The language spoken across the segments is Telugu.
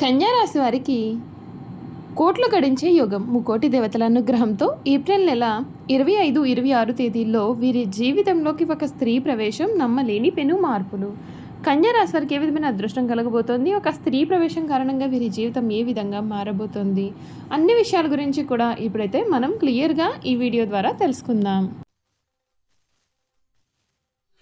కన్యా రాశి వారికి కోట్లు గడించే యోగం. ముకోటి దేవతల అనుగ్రహంతో ఏప్రిల్ నెల ఇరవై ఐదు ఇరవై ఆరు తేదీల్లో వీరి జీవితంలోకి ఒక స్త్రీ ప్రవేశం నమ్మలేని పెను మార్పులు. కన్యారాశి వారికి ఏ విధమైన అదృష్టం కలగబోతోంది? ఒక స్త్రీ ప్రవేశం కారణంగా వీరి జీవితం ఏ విధంగా మారబోతోంది? అన్ని విషయాల గురించి కూడా ఇప్పుడైతే మనం క్లియర్గా ఈ వీడియో ద్వారా తెలుసుకుందాం.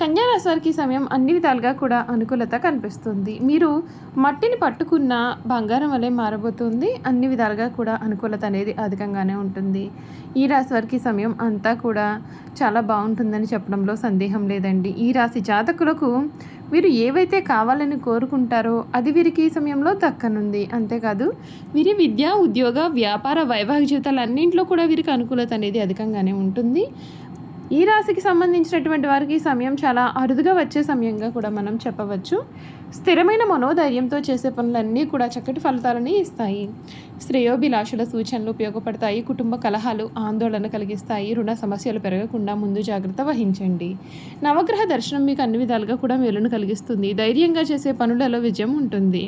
కన్యా రాశి వారికి సమయం అన్ని విధాలుగా కూడా అనుకూలత కనిపిస్తుంది. మీరు మట్టిని పట్టుకున్న బంగారం వలె మారబోతుంది. అన్ని విధాలుగా కూడా అనుకూలత అనేది అధికంగానే ఉంటుంది. ఈ రాశి వారికి సమయం అంతా కూడా చాలా బాగుంటుందని చెప్పడంలో సందేహం లేదండి. ఈ రాశి జాతకులకు వీరు ఏవైతే కావాలని కోరుకుంటారో అది వీరికి ఈ సమయంలో దక్కనుంది. అంతేకాదు వీరి విద్య ఉద్యోగ వ్యాపార వైవాహిక జీవితాలన్నింటిలో కూడా వీరికి అనుకూలత అనేది అధికంగానే ఉంటుంది. ఈ రాశికి సంబంధించినటువంటి వారికి ఈ సమయం చాలా అరుదుగా వచ్చే సమయంగా కూడా మనం చెప్పవచ్చు. స్థిరమైన మనోధైర్యంతో చేసే పనులన్నీ కూడా చక్కటి ఫలితాలని ఇస్తాయి. శ్రేయోభిలాషుల సూచనలు ఉపయోగపడతాయి. కుటుంబ కలహాలు ఆందోళన కలిగిస్తాయి. రుణ సమస్యలు పెరగకుండా ముందు జాగ్రత్త వహించండి. నవగ్రహ దర్శనం మీకు అన్ని విధాలుగా కూడా మేలును కలిగిస్తుంది. ధైర్యంగా చేసే పనులలో విజయం ఉంటుంది.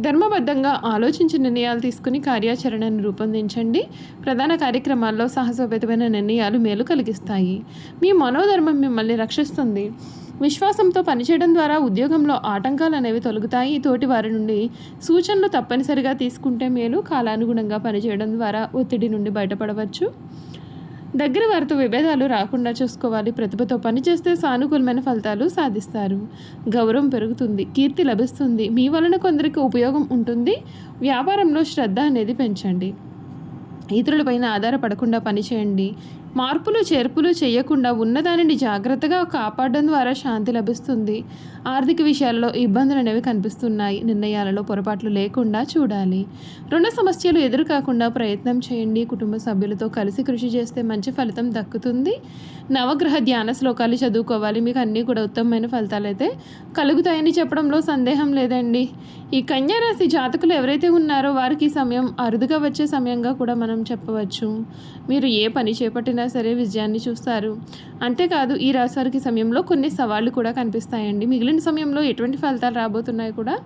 ధర్మబద్ధంగా ఆలోచించి నిర్ణయాలు తీసుకుని కార్యాచరణను రూపొందించండి. ప్రధాన కార్యక్రమాల్లో సాహసోపేతమైన నిర్ణయాలు మేలు కలిగిస్తాయి. మీ మనోధర్మం మిమ్మల్ని రక్షిస్తుంది. విశ్వాసంతో పనిచేయడం ద్వారా ఉద్యోగంలో ఆటంకాలు అనేవి తొలగుతాయి. తోటి వారి నుండి సూచనలు తప్పనిసరిగా తీసుకుంటే మేలు. కాలానుగుణంగా పనిచేయడం ద్వారా ఒత్తిడి నుండి బయటపడవచ్చు. దగ్గర వారితో విభేదాలు రాకుండా చూసుకోవాలి. ప్రతిభతో పనిచేస్తే సానుకూలమైన ఫలితాలు సాధిస్తారు. గౌరవం పెరుగుతుంది కీర్తి లభిస్తుంది. మీ వలన కొందరికి ఉపయోగం ఉంటుంది. వ్యాపారంలో శ్రద్ధ అనేది పెంచండి. ఇతరులపైన ఆధారపడకుండా పనిచేయండి మార్పులు చేర్పులు చేయకుండా ఉన్నదానిని జాగ్రత్తగా కాపాడడం ద్వారా శాంతి లభిస్తుంది. ఆర్థిక విషయాల్లో ఇబ్బందులు అనేవి కనిపిస్తున్నాయి. నిర్ణయాలలో పొరపాట్లు లేకుండా చూడాలి. రుణ సమస్యలు ఎదురు కాకుండా ప్రయత్నం చేయండి. కుటుంబ సభ్యులతో కలిసి కృషి చేస్తే మంచి ఫలితం దక్కుతుంది. నవగ్రహ ధ్యాన శ్లోకాలు చదువుకోవాలి. మీకు అన్నీ కూడా ఉత్తమమైన ఫలితాలు అయితే కలుగుతాయని చెప్పడంలో సందేహం లేదండి. ఈ కన్యారాశి జాతకులు ఎవరైతే ఉన్నారో వారికి ఈ సమయం అరుదుగా వచ్చే సమయంగా కూడా మనం చెప్పవచ్చు. మీరు ఏ పని చేపట్టినా సరే విజయాన్ని చూస్తారు. అంతేకాదు ఈ రాశివారికి సమయంలో కొన్ని సవాళ్ళు కూడా కనిపిస్తాయండి. మిగిలిన సమయంలో ఎటువంటి ఫలితాలు రాబోతున్నాయి కూడా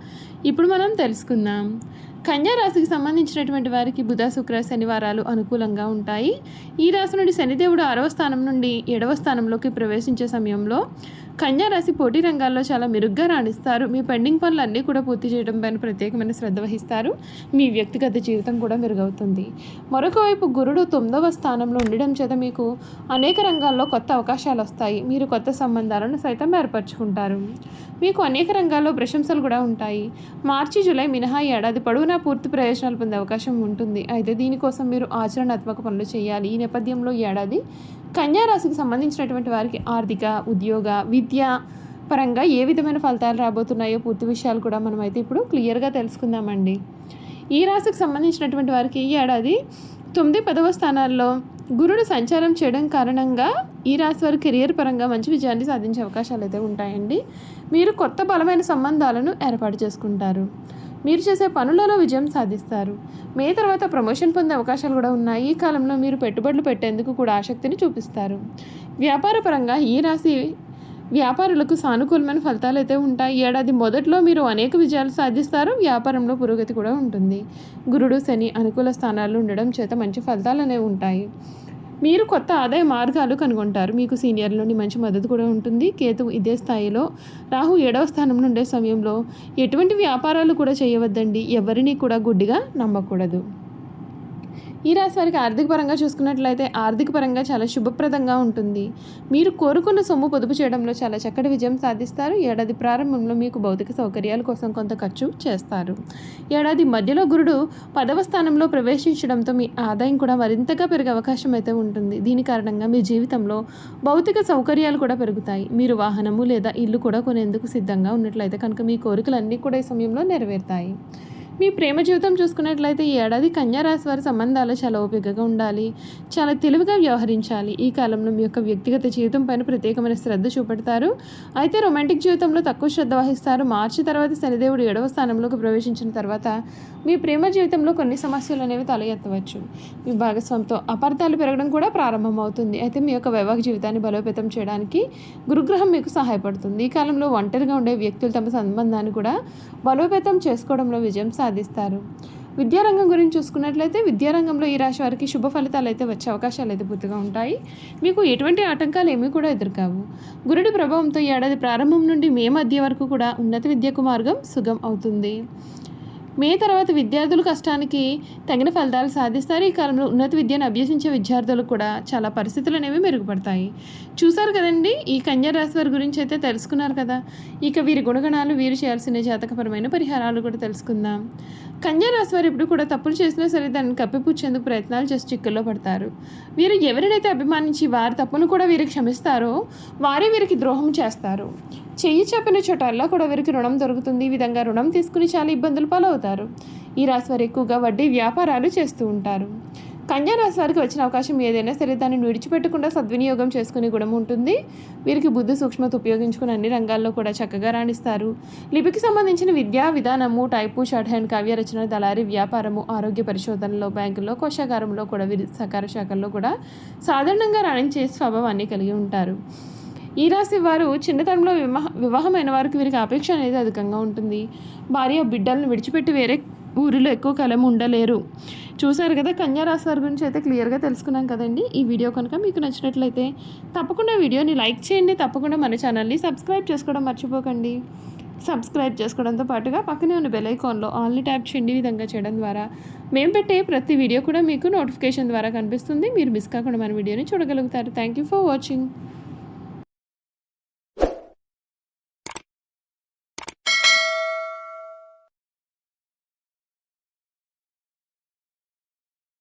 ఇప్పుడు మనం తెలుసుకుందాం. రాశికి సంబంధించినటువంటి వారికి బుధ శుక్ర శనివారాలు అనుకూలంగా ఉంటాయి. ఈ రాశి నుండి శనిదేవుడు ఆరవ స్థానం నుండి ఏడవ స్థానంలోకి ప్రవేశించే సమయంలో కన్యా రాశి పోటీ రంగాల్లో చాలా మెరుగ్గా రాణిస్తారు. మీ పెండింగ్ పనులు అన్నీ కూడా పూర్తి చేయడం పైన ప్రత్యేకమైన శ్రద్ధ వహిస్తారు. మీ వ్యక్తిగత జీవితం కూడా మెరుగవుతుంది. మరొక వైపు గురుడు తొమ్మిదవ స్థానంలో ఉండడం చేత మీకు అనేక రంగాల్లో కొత్త అవకాశాలు వస్తాయి. మీరు కొత్త సంబంధాలను సైతం ఏర్పరచుకుంటారు. మీకు అనేక రంగాల్లో ప్రశంసలు కూడా ఉంటాయి. మార్చి జూలై మినహా ఏడాది పొడవునా పూర్తి ప్రయోజనాలు పొందే అవకాశం ఉంటుంది. అయితే దీనికోసం మీరు ఆచరణాత్మక పనులు చేయాలి. ఈ నేపథ్యంలో ఈ ఏడాది కన్యా రాశికి సంబంధించినటువంటి వారికి ఆర్థిక ఉద్యోగ విద్య పరంగా ఏ విధమైన ఫలితాలు రాబోతున్నాయో పూర్తి విషయాలు కూడా మనం అయితే ఇప్పుడు క్లియర్గా తెలుసుకుందామండి. ఈ రాశికి సంబంధించినటువంటి వారికి ఈ ఏడాది తొమ్మిది పదవ స్థానాల్లో గురుడు సంచారం చేయడం కారణంగా ఈ రాశి వారి కెరియర్ పరంగా మంచి విజయాన్ని సాధించే అవకాశాలు అయితే ఉంటాయండి. మీరు కొత్త బలమైన సంబంధాలను ఏర్పాటు చేసుకుంటారు. మీరు చేసే పనులలో విజయం సాధిస్తారు. మే తర్వాత ప్రమోషన్ పొందే అవకాశాలు కూడా ఉన్నాయి. ఈ కాలంలో మీరు పెట్టుబడులు పెట్టేందుకు కూడా ఆసక్తిని చూపిస్తారు. వ్యాపారపరంగా ఈ రాశి వ్యాపారులకు సానుకూలమైన ఫలితాలు అయితే ఉంటాయి. ఏడాది మొదట్లో మీరు అనేక విజయాలు సాధిస్తారు. వ్యాపారంలో పురోగతి కూడా ఉంటుంది. గురుడు శని అనుకూల స్థానాలు ఉండడం చేత మంచి ఫలితాలు అనేవి ఉంటాయి. మీరు కొత్త ఆదాయ మార్గాలు కనుగొంటారు. మీకు సీనియర్ల నుండి మంచి మద్దతు కూడా ఉంటుంది. కేతు ఇదే స్థాయిలో. రాహు ఏడవ స్థానం నుండే సమయంలో ఎటువంటి వ్యాపారాలు కూడా చేయవద్దండి. ఎవరిని కూడా గుడ్డిగా నమ్మకూడదు. ఈ రాశి వారికి ఆర్థిక పరంగా చూసుకున్నట్లయితే ఆర్థిక పరంగా చాలా శుభప్రదంగా ఉంటుంది. మీరు కోరుకున్న సొమ్ము పొదుపు చేయడంలో చాలా చక్కటి విజయం సాధిస్తారు. ఏడాది ప్రారంభంలో మీకు భౌతిక సౌకర్యాల కోసం కొంత ఖర్చు చేస్తారు. ఏడాది మధ్యలో గురుడు పదవ స్థానంలో ప్రవేశించడంతో మీ ఆదాయం కూడా మరింతగా పెరిగే అవకాశం అయితే ఉంటుంది. దీని కారణంగా మీ జీవితంలో భౌతిక సౌకర్యాలు కూడా పెరుగుతాయి. మీరు వాహనము లేదా ఇల్లు కూడా కొనేందుకు సిద్ధంగా ఉన్నట్లయితే కనుక మీ కోరికలన్నీ కూడా ఈ సమయంలో నెరవేరుతాయి. మీ ప్రేమ జీవితం చూసుకున్నట్లయితే ఈ ఏడాది కన్యారాశి వారి సంబంధాలు చాలా ఓపికగా ఉండాలి చాలా తెలివిగా వ్యవహరించాలి. ఈ కాలంలో మీ యొక్క వ్యక్తిగత జీవితం పైన ప్రత్యేకమైన శ్రద్ధ చూపెడతారు. అయితే రొమాంటిక్ జీవితంలో తక్కువ శ్రద్ధ వహిస్తారు. మార్చి తర్వాత శనిదేవుడు ఏడవ స్థానంలోకి ప్రవేశించిన తర్వాత మీ ప్రేమ జీవితంలో కొన్ని సమస్యలు అనేవి తల ఎత్తవచ్చు. మీ భాగస్వామితో అపార్థాలు పెరగడం కూడా ప్రారంభమవుతుంది. అయితే మీ యొక్క వైవాహిక జీవితాన్ని బలోపేతం చేయడానికి గురుగ్రహం మీకు సహాయపడుతుంది. ఈ కాలంలో ఒంటరిగా ఉండే వ్యక్తులు తమ సంబంధాన్ని కూడా బలోపేతం చేసుకోవడంలో విజయం సాధిస్తారు. విద్యారంగం గురించి చూసుకున్నట్లయితే విద్యారంగంలో ఈ రాశి వారికి శుభ ఫలితాలు అయితే వచ్చే అవకాశాలు అయితే పూర్తిగా ఉంటాయి. మీకు ఎటువంటి ఆటంకాలు ఏమీ కూడా ఎదురుకావు. గురుడి ప్రభావంతో ఈ ఏడాది ప్రారంభం నుండి మే మధ్య వరకు కూడా ఉన్నత విద్యకు మార్గం సుగం అవుతుంది. మే తర్వాత విద్యార్థుల కష్టానికి తగిన ఫలితాలు సాధిస్తారు. ఈ కాలంలో ఉన్నత విద్యను అభ్యసించే విద్యార్థులకు కూడా చాలా పరిస్థితులు అనేవి మెరుగుపడతాయి. చూశారు కదండి? ఈ కన్యా రాశి వారి గురించి అయితే తెలుసుకున్నారు కదా? ఇక వీరి గుణగణాలు వీరు చేయాల్సిన జాతకపరమైన పరిహారాలు కూడా తెలుసుకుందాం. కన్యా రాశి వారు ఎప్పుడు కూడా తప్పులు చేసినా సరే దాన్ని కప్పిపుచ్చేందుకు ప్రయత్నాలు చేసి చిక్కుల్లో పడతారు. వీరు ఎవరినైతే అభిమానించి వారి తప్పును కూడా వీరికి క్షమిస్తారో వారే వీరికి ద్రోహం చేస్తారు. చెయ్యి చెప్పిన చోటల్లా కూడా వీరికి రుణం దొరుకుతుంది. ఈ విధంగా రుణం తీసుకుని చాలా ఇబ్బందులు పాలవుతారు. ఈ రాశి వారు ఎక్కువగా వడ్డీ వ్యాపారాలు చేస్తూ ఉంటారు. కన్యా రాశి వారికి వచ్చిన అవకాశం ఏదైనా సరే దాన్ని విడిచిపెట్టకుండా సద్వినియోగం చేసుకునే గుణం ఉంటుంది. వీరికి బుద్ధి సూక్ష్మత ఉపయోగించుకుని అన్ని రంగాల్లో కూడా చక్కగా రాణిస్తారు. లిపికి సంబంధించిన విద్యా విధానము టైపు షార్ట్ హ్యాండ్ కావ్య రచన దళారీ వ్యాపారము ఆరోగ్య పరిశోధనలో బ్యాంకుల్లో కోశాగారంలో కూడా వీరి సహకార శాఖల్లో కూడా సాధారణంగా రాణించే స్వభావాన్ని కలిగి ఉంటారు. ఈ రాశి వారు చిన్నతనంలో వివాహ వివాహమైన వారికి వీరికి అపేక్ష అనేది అధికంగా ఉంటుంది. భార్య బిడ్డలను విడిచిపెట్టి వేరే ఊరిలో ఎక్కువ కాలం ఉండలేరు. చూశారు కదా కన్యా రాశి వారి గురించి అయితే క్లియర్గా తెలుసుకున్నాం కదండి. ఈ వీడియో కనుక మీకు నచ్చినట్లయితే తప్పకుండా వీడియోని లైక్ చేయండి. తప్పకుండా మన ఛానల్ని సబ్స్క్రైబ్ చేసుకోవడం మర్చిపోకండి. సబ్స్క్రైబ్ చేసుకోవడంతో పాటుగా పక్కనే ఉన్న బెల్ ఐకాన్లో ఆన్లీ ట్యాప్ చేయండి విధంగా చేయడం ద్వారా. మేము పెట్టే ప్రతి వీడియో కూడా మీకు నోటిఫికేషన్ ద్వారా కనిపిస్తుంది. మీరు మిస్ కాకుండా మన వీడియోని చూడగలుగుతారు. Thank you for watching